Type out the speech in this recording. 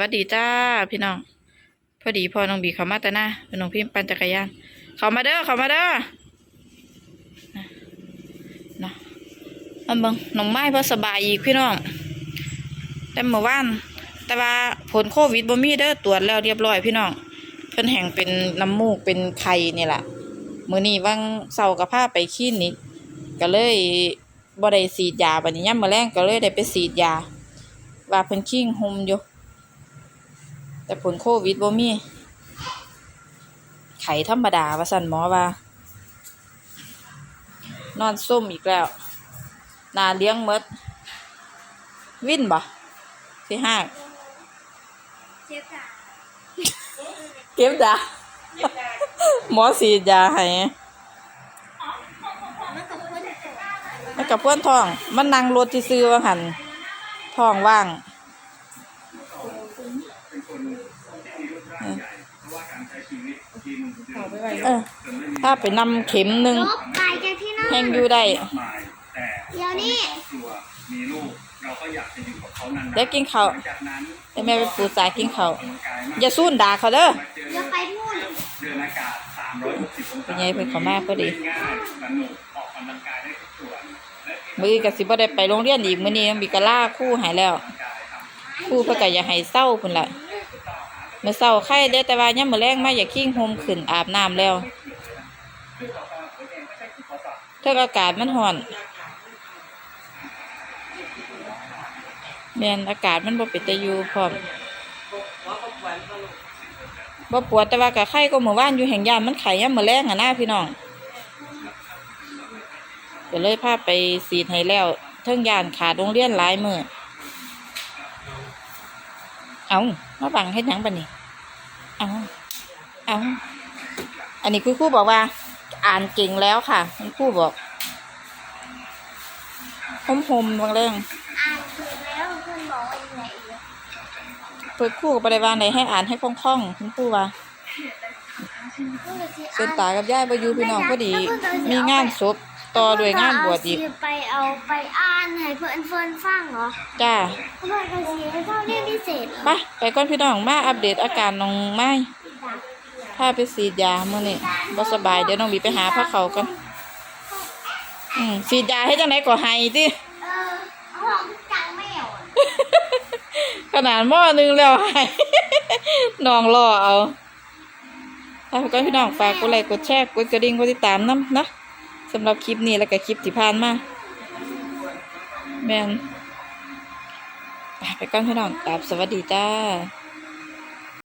วัสดีจ้าพี่น้อง พอดีพอน้องบีเขามาแต่หน้าเป็นน้องพิมปั่นจักรยานเขามาเด้อเขามาเด้อนะเนาะอันเบิ่งน้องไม้พอสบายอีกพี่น้อง แต่เมื่อวานแต่ว่าผลโควิดบ่มีเด้อตรวจแล้วเรียบร้อยพี่น้อง เพิ่นแห่งเป็นน้ำมูกเป็นไข้นี่แหละมื้อนี้วังเสาร์ก็พาไปคลินิกก็เลยบ่ได้ฉีดยาบัดนี้ยามมื้อแลงก็เลยได้ไปฉีดยา ว่าเพิ่นคิงหุมอยู่ แต่ผลโควิดบ่มี ไข้ธรรมดาว่าสั่นหมอว่า นอนส้มอีกแล้วหนาเลี้ยงหมด วินบ่สิห้าเจ็บอะเก็บดาหมอสีดยาให้มันกับเพื่อนเจ็บแล้วกับเพื่อนท้อง มันนั่งรถที่ซื้อว่าหันท้องว่าง เออถ้าไปนำเข็มหนึ่งลบไปจากที่นั่นแห้งอยู่ได้มายแต่เดี๋ยวนี้ครัวมีลูกเราก็อยากจะอยู่กับเขานานๆได้กินข้าวหลังจากนั้นแต่แม่ไปปูสายกินเขาวออกกำลังกายมากอย่าสู้ด่าเขาเด้อมาเจอเดี๋ยวไปนู่นเดือนอากาศ360องศาเป็นไงเพิ่นเขามาพอดีเล่นง่ายสนุกออกกำลังกายได้ทุกส่วนและมือกับสิบ่ได้ไปโรงเรียนอีกมื้อนี้มีกะล่าครู่หายแล้วครู่เพิ่นก็อย่าให้เศร้าพุ่นล่ะ เมื่อเศร้าไข้เด้แต่ว่ายามมื้อแลงมาอย่าขิ้งโฮมขึ้นอาบน้ำแล้วเท่าอากาศมันร้อนแม่นอากาศมันบ่เป็นตาอยู่พร้อมบ่ปวดแต่ว่าก็ไข้ก็เมื่อวานอยู่แห่งยานมันไข้ยามมื้อแลงอะหนะพี่น้องก็เลยพาไปสีดให้แล้วเทิงยานขาดโรงเรียนหลายมือ เอามาบังเฮ็ดหยังบัดนี้เอาเอาอันนี้คุณครูบอกว่า อ่านเก่งแล้วค่ะ คุณครูบอกหมหมๆบางเรื่องอ่านถูกแล้วเพื่อนบอกว่ายังไงอีกเพื่อครู่ก็บ่ได้ว่าไหนให้อ่านให้คล่องๆคุณครูว่าเพื่อนก็สิส่วนตากับยายบ่อยู่พี่น้องพอดี มีงานศพ ต่อด้วยงานบวชอีกเพื่นก็สิไปเอาไปอ่านให้เพื่อนเฟิร์นฟังเหรอจ้าเพื่อนก็สิให้เข้าเรียนพิเศษเหรอไปไปก่อนพี่น้องมาอัปเดตอาการน้องไม้พาไปฉีดยาเมื่อนี่บ่สบายเดี๋ยวน้องบีไปหาพระเขากันอืมฉีดยาให้จังไหนก็ให้ติเออเอาห้องจังไม่เอาอะขนาดหม้อหนึงแล้วให้น้องรอเอาถ้าก็พี่น้องฝากกดไลค์กดแชร์กดกระดิ่งกดติดตามน้ำนะ สำหรับคลิปนี้แล้วก็คลิปที่ผ่านมาแมนไปก่อนพี่น้องกลับสวัสดีจ้า